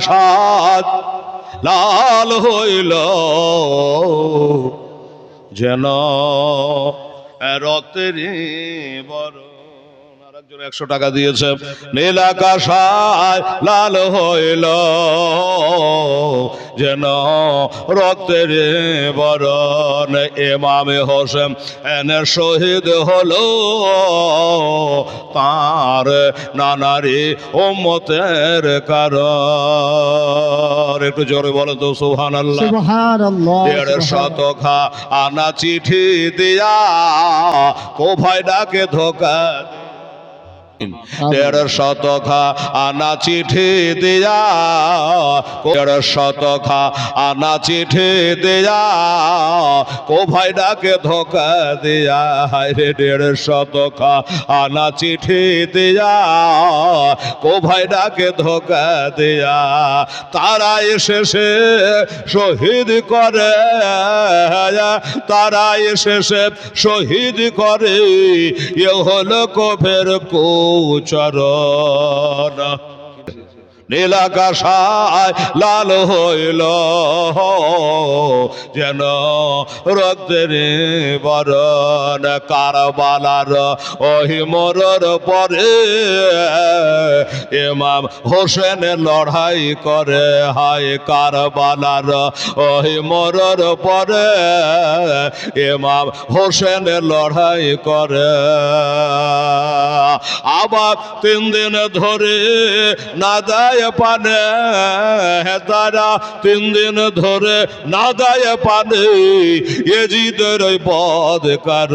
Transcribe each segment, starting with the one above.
সাত লাল হইল। যেন রক্তের বড় আরেকজন একশো টাকা দিয়েছে। নীল আকাশায় লাল হইল যেন রক্তের বরণ এমামে হোসেন এনে শহীদ হলো। তার নানারি ওমতের কারণ। একটু জোরে বলো তো সুহান আল্লাহ দেড় শতখা আনা চিঠি দিয়া কোভাই ডাকে ধোকা দেড় শতখা আনা চিঠি দিয়া দেড় শতখা আনা চিঠি দিয়া কোভাই ডাকে ধোকা দিয়া হায়রে দেড় শতখা আনা চিঠি দিয়া কোভাই ডাকে ধোকা দিয়া। তারা এসেছে শহীদ করে তারা এসেছে শহীদ করে এ হলো কফের কুচরণ নীলাকাশায় লাল হইল। যেন রক্তের বরণ কারবালার ওহি মরর পরে ইমাম হোসেন লড়াই করে, হায় কারবালার ওহি মরর পরে ইমাম হোসেন লড়াই করে। আবার তিন দিন ধরে না দেয় পানে, তারা তিন দিন ধরে না পানে এজিদের পদ কার।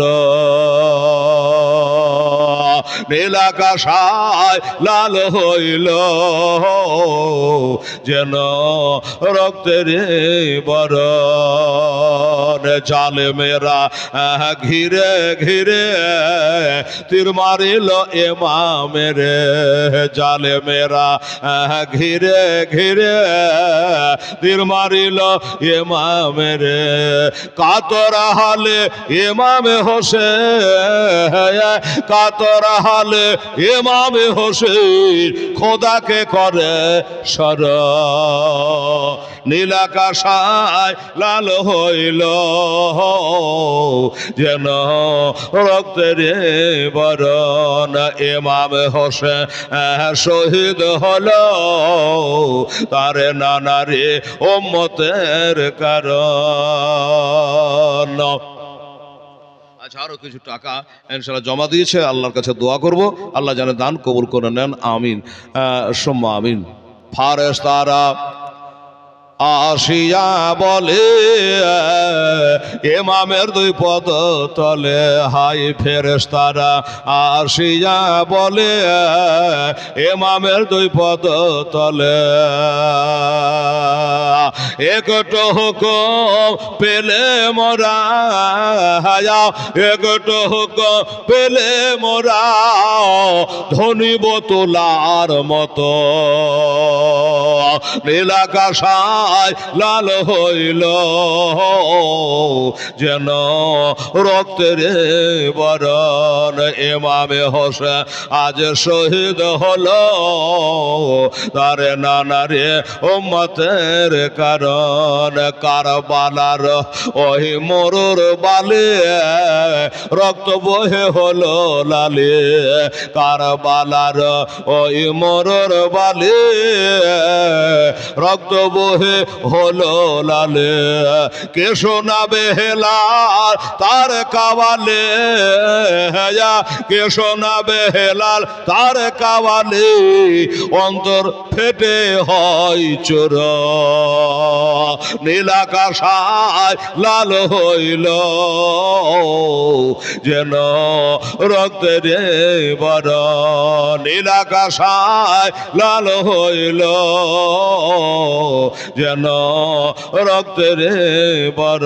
নীলাকাশায় লাল হইল। যেন রক্তের বরণ জালে মেরা ঘিরে ঘিরে তীর মারিল এমামের জালে মেরা ঘিরে ঘিরে তীর মারিল এমামের কাতরা হালে এমামে হোসে কাতরা হালে এমামে হোসে খোদাকে করে সর। নীলাকাশায় লাল হইল, যেন রক্তের বরণ এমাম হোসে শহীদ হল। তারে নানারে ওম্মতের কারণ। আরও কিছু টাকা ইনশাল্লাহ জমা দিয়েছে, আল্লাহর কাছে দোয়া করব, আল্লাহ যেন দান কবুল করে নেন, আমিন। সোম্মা আমিন। ফারেস তারা আসিয়া বলে এমামের দুই পদ তলে, হাই ফেরেস্তারা আসিয়া বলে এমামের দুই পদ তলে একটো হুকুম পেলে মোরা। হায়া একটো হুকুম পেলে মোরা ধনী বোতলার মতো। নীলাকাশায় লাল হইল। যেন রক্তের বরণ এমামে হোসে আজ শহীদ হলো। তারে নানারে ওম্মতের কারণ, কারবালার ওই মরুর বালে, রক্ত বহে হলো লালে। কারবালার ওই মরুর বালে রক্ত বহে হলো লালে কে শোনাবে হেলাল তার হেয়া কে শোনাবে হেলাল তার কাবালে অন্তর ফেটে হয় চোর। নীলাকাশায় লাল হইল, যেন রক্তের বর নীলাকাশায় লাল হইল। যেন রক্তের বর